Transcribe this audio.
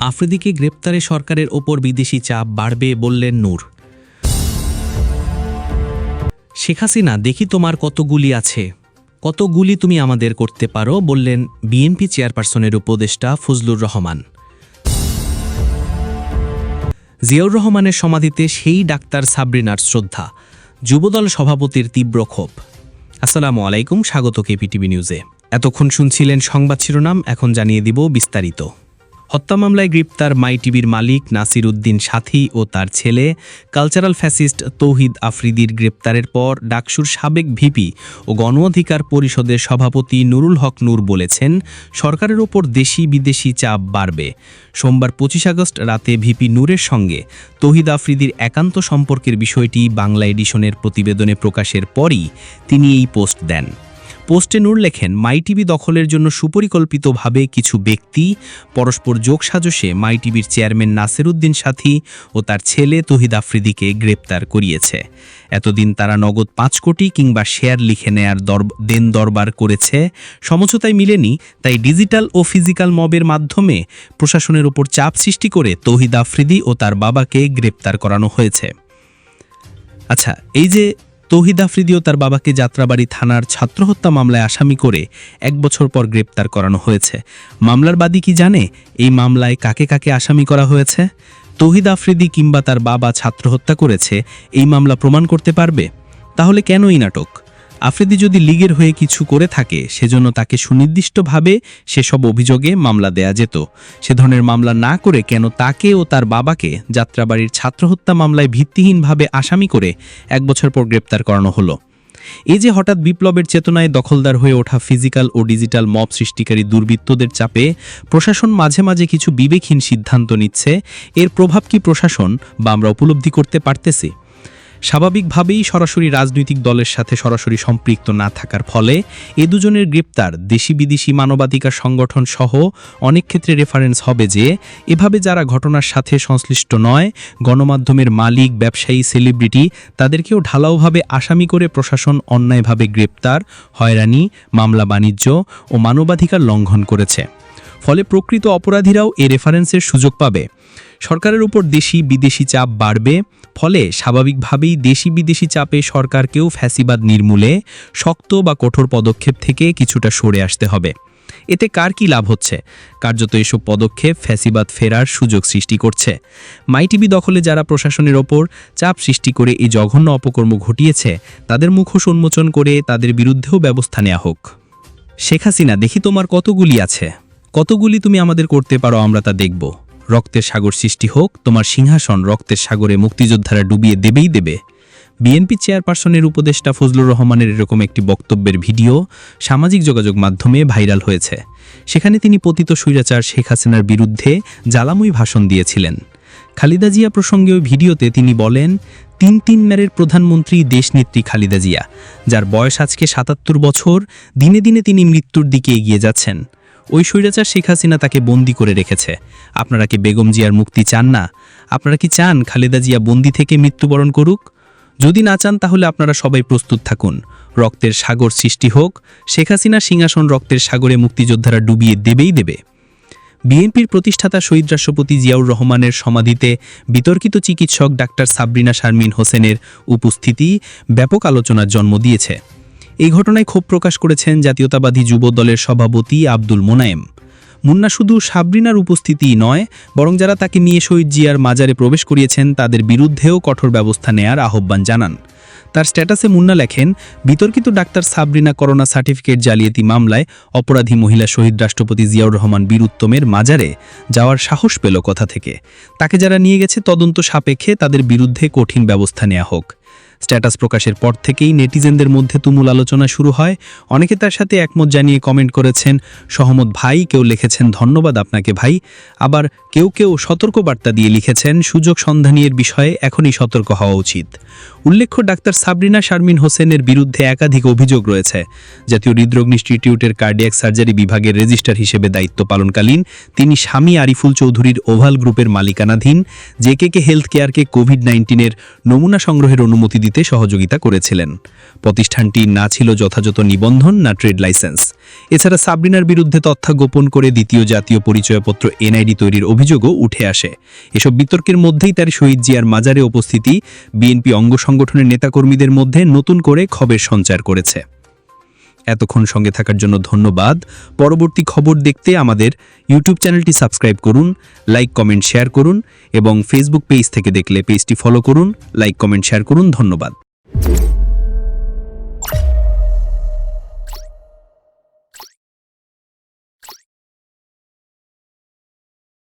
আফ্রিদিকে গ্রেপ্তারে সরকারের ওপর বিদেশি চাপ বাড়বে বললেন নূর। শেখ হাসিনা, দেখি তোমার কত গুলি আছে। কত গুলি তুমি আমাদের করতে পারো বললেন বিএনপি চেয়ারপারসনের উপদেষ্টা ফজলুর রহমান। জিয়াউর রহমানের সমাধিতে সেই ডাক্তার সাবরিনার শ্রদ্ধা। যুবদল সভাপতির তীব্র ক্ষোভ। আসসালামু আলাইকুম, স্বাগত কেপিটিভি নিউজে। এতক্ষণ শুনছিলেন সংবাদ শিরোনাম, এখন জানিয়ে দিব বিস্তারিত। হত্যা মামলায় গ্রেপ্তার মাই টিভির মালিক নাসির উদ্দিন সাথী ও তার ছেলে, কালচারাল ফ্যাসিস্ট তৌহিদ আফ্রিদির গ্রেপ্তারের পর ডাকসুর সাবেক ভিপি ও গণ অধিকার পরিষদের সভাপতি নুরুল হক নূর বলেছেন, সরকারের ওপর দেশি বিদেশি চাপ বাড়বে। সোমবার পঁচিশ আগস্ট রাতে ভিপি নূরের সঙ্গে তৌহিদ আফ্রিদির একান্ত সম্পর্কের বিষয়টি বাংলা এডিশনের প্রতিবেদনে প্রকাশের পরই তিনি এই পোস্ট দেন। পোস্টে নূর লেখেন, মাই টিভি দখলের জন্য সুপরিকল্পিতভাবে কিছু ব্যক্তি, পরস্পর যোগসাজশে মাই টিভির চেয়ারম্যান নাসির উদ্দিন সাথী ও তার ছেলে তহিদ আফ্রিদিকে গ্রেপ্তার করিয়েছে। এতদিন তারা নগদ পাঁচ কোটি কিংবা শেয়ার লিখে নেয়ার দর, দেন দরবার করেছে। সমঝোতায় মিলেনি, তাই ডিজিটাল ও ফিজিক্যাল মবের মাধ্যমে প্রশাসনের ওপর চাপ সৃষ্টি করে তৌহিদ আফ্রিদি ও তার বাবাকে গ্রেপ্তার করানো হয়েছে। আচ্ছা এই যে তৌহিদ আফ্রিদিও তার বাবাকে যাত্রাবাড়ি থানার ছাত্র হত্যা মামলায় আসামি করে এক বছর পর গ্রেপ্তার করানো হয়েছে। মামলার বাদী কি জানে? এই মামলায় কাকে কাকে আসামি করা হয়েছে? তৌহিদ আফ্রিদি কিংবা তার বাবা ছাত্র হত্যা করেছে, এই মামলা প্রমাণ করতে পারবে? তাহলে কেন এই নাটক? আফ্রিদি যদি লীগের হয়ে কিছু করে থাকে, সেজন্য তাকে সুনির্দিষ্টভাবে সেসব অভিযোগে মামলা দেয়া যেত। সে ধরনের মামলা না করে কেন তাকে ও তার বাবাকে যাত্রাবাড়ির ছাত্র হত্যা মামলায় ভিত্তিহীনভাবে আসামি করে এক বছর পর গ্রেপ্তার করানো হলো। এই যে হঠাৎ বিপ্লবের চেতনায় দখলদার হয়ে ওঠা ফিজিক্যাল ও ডিজিটাল মব সৃষ্টিকারী দুর্বৃত্তদের চাপে প্রশাসন মাঝে মাঝে কিছু বিবেকহীন সিদ্ধান্ত নিচ্ছে, এর প্রভাব কি প্রশাসন বা আমরা উপলব্ধি করতে পারতেছি? স্বাভাবিকভাবেই সরাসরি রাজনৈতিক দলের সাথে সরাসরি সম্পৃক্ত না থাকার ফলে এ দুজনের গ্রেপ্তার দেশি বিদেশি মানবাধিকার সংগঠন সহ অনেক ক্ষেত্রে রেফারেন্স হবে যে, এভাবে যারা ঘটনার সাথে সংশ্লিষ্ট নয়, গণমাধ্যমের মালিক, ব্যবসায়ী সেলিব্রিটি তাদেরকেও ঢালাওভাবে আসামি করে প্রশাসন অন্যায়ভাবে গ্রেপ্তার, হয়রানি, মামলা বাণিজ্য ও মানবাধিকার লঙ্ঘন করেছে। ফলে প্রকৃত অপরাধীরাও এ রেফারেন্সের সুযোগ পাবে। সরকারের উপর দেশি বিদেশি চাপ বাড়বে ফলে স্বাভাবিকভাবেই দেশি বিদেশি চাপে সরকারকেও ফ্যাসিবাদ নির্মূলে শক্ত বা কঠোর পদক্ষেপ থেকে কিছুটা সরে আসতে হবে। এতে কার কি লাভ হচ্ছে? কার্যত এসব পদক্ষেপ ফ্যাসিবাদ ফেরার সুযোগ সৃষ্টি করছে। মাইটিভি দখলে যারা প্রশাসনের ওপর চাপ সৃষ্টি করে এই জঘন্য অপকর্ম ঘটিয়েছে, তাদের মুখোশ উন্মোচন করে তাদের বিরুদ্ধেও ব্যবস্থা নেওয়া হোক। শেখ হাসিনা, দেখি তোমার কতগুলি আছে? কতগুলি তুমি আমাদের করতে পারো, আমরা তা দেখব। রক্তের সাগর সৃষ্টি হোক, তোমার সিংহাসন রক্তের সাগরে মুক্তিযোদ্ধারা ডুবিয়ে দেবেই দেবে। বিএনপি চেয়ারপারসনের উপদেষ্টা ফজলুর রহমানের এরকম একটি বক্তব্যের ভিডিও সামাজিক যোগাযোগ মাধ্যমে ভাইরাল হয়েছে। সেখানে তিনি পতিত স্বৈরাচার শেখ হাসিনার বিরুদ্ধে জ্বালাময়ী ভাষণ দিয়েছিলেন। খালিদা জিয়া প্রসঙ্গে ওই ভিডিওতে তিনি বলেন, তিন তিন মেরের প্রধানমন্ত্রী দেশনেত্রী খালিদা জিয়া, যার বয়স আজকে সাতাত্তর বছর, দিনে দিনে তিনি মৃত্যুর দিকে এগিয়ে যাচ্ছেন। ওই স্বৈরাচার শেখ হাসিনা তাকে বন্দি করে রেখেছে। আপনারা কি বেগম জিয়ার মুক্তি চান না? আপনারা কি চান খালেদা জিয়া বন্দি থেকে মৃত্যুবরণ করুক? যদি না চান, তাহলে আপনারা সবাই প্রস্তুত থাকুন। রক্তের সাগর সৃষ্টি হোক, শেখ হাসিনা সিংহাসন রক্তের সাগরে মুক্তিযোদ্ধারা ডুবিয়ে দেবেই দেবে। বিএনপির প্রতিষ্ঠাতা শহীদ রাষ্ট্রপতি জিয়াউর রহমানের সমাধিতে বিতর্কিত চিকিৎসক ডাক্তার সাবরিনা শারমিন হোসেনের উপস্থিতি ব্যাপক আলোচনার জন্ম দিয়েছে। এই ঘটনায় ক্ষোভ প্রকাশ করেছেন জাতীয়তাবাদী যুব দলের সভাপতি আব্দুল মোনায়েম। মুন্না শুধু সাবরিনার উপস্থিতিই নয়, বরং যারা তাকে নিয়ে শহীদ জিয়ার মাজারে প্রবেশ করিয়েছেন, তাদের বিরুদ্ধেও কঠোর ব্যবস্থা নেয়ার আহ্বান জানান। তার স্ট্যাটাসে মুন্না লেখেন, বিতর্কিত ডাক্তার সাবরিনা করোনা সার্টিফিকেট জালিয়াতি মামলায় অপরাধী মহিলা শহীদ রাষ্ট্রপতি জিয়াউর রহমান বীর উত্তমের মাজারে যাওয়ার সাহস পেল কথা থেকে। তাকে যারা নিয়ে গেছে তদন্ত সাপেক্ষে তাদের বিরুদ্ধে কঠিন ব্যবস্থা নেওয়া হোক। স্ট্যাটাস প্রকাশের পর থেকেই নেটিজেনদের মধ্যে তুমুল আলোচনা শুরু হয়। অনেকে তার সাথে একমত জানিয়ে কমেন্ট করেছেন, সহমত ভাই, কেউ লিখেছেন, ধন্যবাদ আপনাকে ভাই। আবার কেউ কেউ সতর্কবার্তা দিয়ে লিখেছেন, সুযোগ সন্ধানীর বিষয়ে এখনই সতর্ক হওয়া উচিত। উল্লেখ্য ডাক্তার সাবরিনা শারমিন হোসেনের বিরুদ্ধে একাধিক অভিযোগ রয়েছে। জাতীয় হৃদরোগ ইনস্টিটিউটের কার্ডিয়াক সার্জারি বিভাগের রেজিস্ট্রার হিসেবে দায়িত্ব পালনকালীন তিনি স্বামী আরিফুল চৌধুরীর ওভাল গ্রুপের মালিকানাধীন জেকেকে হেলথ কেয়ারকে কোভিড নাইন্টিনের নমুনা সংগ্রহের অনুমতি দিতে সহযোগিতা করেছিলেন। প্রতিষ্ঠানটি না ছিল যথাযথ নিবন্ধন, না ট্রেড লাইসেন্স। এছাড়া সাবরিনার বিরুদ্ধে তথ্য গোপন করে দ্বিতীয় জাতীয় পরিচয়পত্র এনআইডি তৈরির অভিযোগও উঠে আসে। এসব বিতর্কের মধ্যেই তার শহীদ জিয়ার মাজারে উপস্থিতি বিএনপি অঙ্গ সংগঠনের নেতাকর্মীদের মধ্যে নতুন করে খবের সঞ্চার করেছে। এতক্ষণ সঙ্গে থাকার জন্য ধন্যবাদ। পরবর্তী খবর দেখতে আমাদের ইউটিউব চ্যানেলটি সাবস্ক্রাইব করুন, লাইক, কমেন্ট, শেয়ার করুন এবং ফেসবুক পেজ থেকে দেখলে পেজটি ফলো করুন, লাইক, কমেন্ট, শেয়ার করুন। ধন্যবাদ।